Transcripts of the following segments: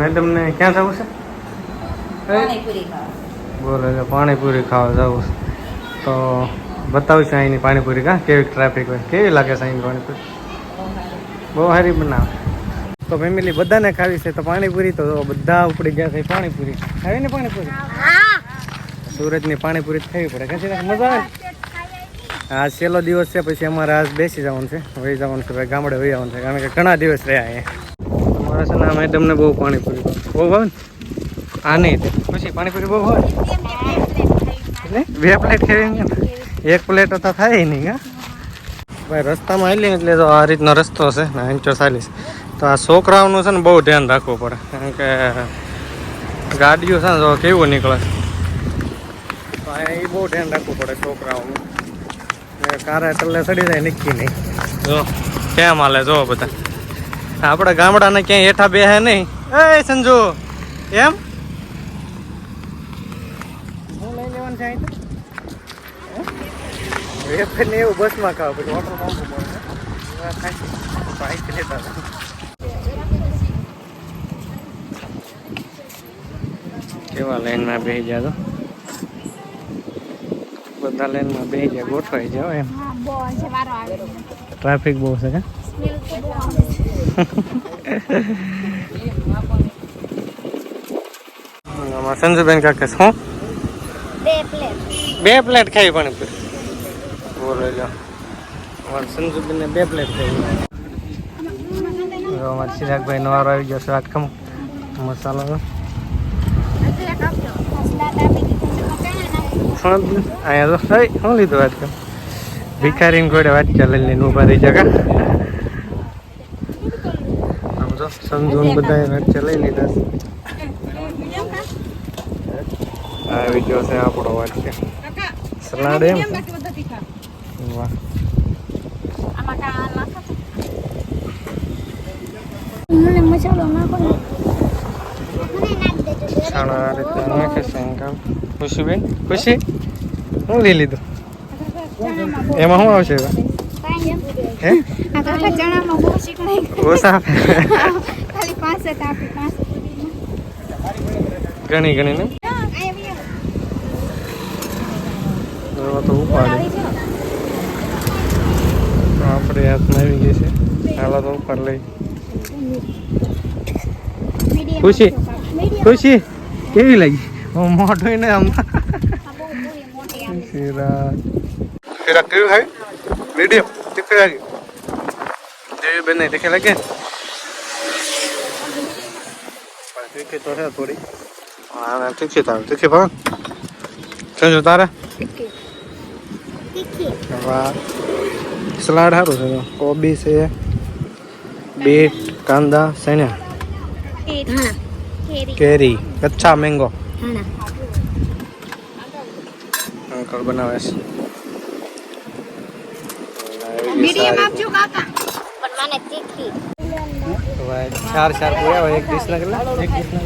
મેડમને ક્યાં જવું છે? બોલો ખાવા. બોલે છે પાણીપુરી ખાવા જવું છે. તો બતાવીશું અહીંની પાણીપુરી કા? કેવી ટ્રાફિક હોય? કેવી લાગે છે અહીંની પાણીપુરી? બહુ સારી બનાવે. તો ફેમિલી બધાને ખાવી છે તો પાણીપુરી તો બધા ઉપડી ગયા છે પાણીપુરી. ખાવી ને પાણીપુરી? સુરતની પાણીપુરી ખાવી પડે. કશી મજા આવે? આ આજ છેલ્લો દિવસ છે પછી અમારે આજ બેસી જવાનું છે. વહી જવાનું છે ભાઈ ગામડે વહી આવવાનું છે. કારણ કે ઘણા દિવસ રહ્યા અહીંયા. અમારે છે ને આ મેડમને બહુ પાણીપુરી. બહુ ભાવે ને? આ નહીં પછી પાણીપુરી બહુ ભાવે એટલે બે પ્લેટ ખાવી ને? એક પ્લેટ તો થાય નહીં, હા? ભાઈ, રસ્તામાં આવી એટલે તો આ રીતનો રસ્તો છે ને ઇંચો ચાલીસ. તો આ છોકરાઓનું છે ને બહુ ધ્યાન રાખવું પડે. કારણ કે ગાડીઓ છે ને તો કેવું નીકળે તો એ બહુ ધ્યાન રાખવું પડે છોકરાઓનું. કારા એટલે ચડી જાય, નક્કી નહીં. જો કેમ હાલે જો બધા. આપણા ગામડાને ક્યાંય હેઠા બેહે નહીં. એ સંજુ એમ? હું લઈ લેવાનું છે અહીં વેફર ને એવું બસમાં ખાવ પછી ઓટો પંપ પડે બાઈક લેતા કેવા લાઈનમાં બેસી ગયા તો? બધા લાઈનમાં બેસી ગયા ગોઠવાઈ જાઓ એમ. ટ્રાફિક બહુ છે કે? આમાં સંજુબેન કાકે શું? બે પ્લેટ ખાઈ પણ બોલો જો અમારે સંજુબેનને બે પ્લેટ ખાઈ. અમારે ચિરાગભાઈ નવારો આવી ગયો છે આખમ મસાલો અહીંયા તો શું લીધું વાત કર ભિખારીને ગોડે વાત ચાલે લઈને ઊભા રહી જગા આમ જો સમજૂન બધા વાત ચલાવી લીધા. છે આ વીડિયો છે આપણો વાત છે સલાડ એમ? વાહ. આ રીતે નાખે ખુશીબેન ખુશી? શું લઈ લીધું? એમાં શું આવશે? એવા? ઘણી ઘણી ને? તો ઉપાડે. આપણે હાથમાં આવી ગઈ છે. હાલો તો ઉપર લઈ. ખુશી? ખુશી? કેવી લાગી? હું મોઢું ને આમ. કેવી ખાઈ મીડિયમ. તીખી લાગી જેવી બેન તીખી લાગે? તો છે થોડી. હા તીખી તારે તીખી ભાવ? સંજુ તારે? વાહ. સલાડ સારું છે કોબી છે બીટ કાંદા સણ્યા કેરી. કચ્છા મેંગો. અંકલ બનાવે છે. મીડિયમ આપજો કાકા. પણ મને તીખી. ચાર ચાર પૂરા હોય એક ડીશ ના એક ડીશ ના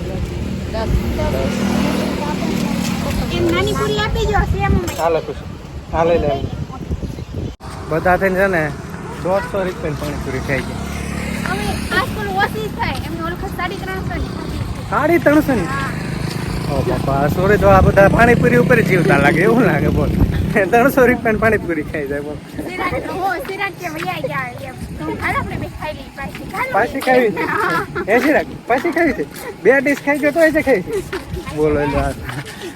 એમ નાની પૂરી આપી જો સેમ ચાલે લઈ લે. બધા થઈને છે ને દોઢસો રૂપિયાની પાણીપુરી ખાઈ ગઈ સાડી ત્રણસો ની. ઓ બાપા સોરી તો આ બધા પાણીપુરી ઉપર જીવતા લાગે એવું લાગે બોલ. ત્રણસો રૂપિયાની પાણીપુરી ખાઈ જાય બોલ. સિરાજ હો સિરાજ કે વૈયા ગયા એમ. તો ખાલી આપણે બે ખાઈ પાછી ખાવી એસી રાખ પાછી ખાવી છે બે ડીશ ખાઈ ગયો તો એ ખાઈ બોલો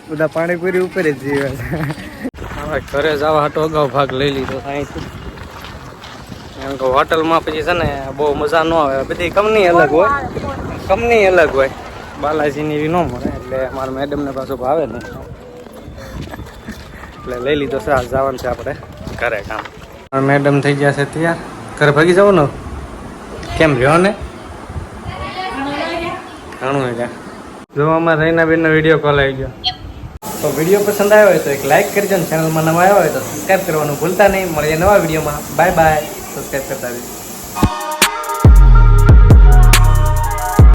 બધા પાણીપુરી ઉપર જ જીવે. છે હવે ઘરે જવા હાટો અગાઉ ભાગ લઈ લીધો અહીંથી. એમ કે હોટલમાં પછી છે ને બહુ મજા ન આવે. બધી કંપની અલગ હોય. કંપની અલગ હોય. બાલાજીની એવી ન મળે એટલે મારા મેડમને પાછું ભાવે નહીં. એટલે લઈ લીધો છે. આ જવાનું છે આપણે ઘરે કામ. મેડમ થઈ ગયા છે તૈયાર. ઘરે ભાગી જવાનું કેમ રહ્યો ને? ઘણું એટલે જો. અમારે રૈનાબેનનો વીડિયો કોલ આવી ગયો. તો વીડિયો પસંદ આવ્યો હોય તો એક લાઈક કરજો ને ચેનલમાં નવા આવ્યા હોય તો સબસ્ક્રાઈબ કરવાનું ભૂલતા નહીં. મળીએ નવા વિડીયોમાં. બાય બાય સબસ્ક્રાઈબ કરતા રહીશું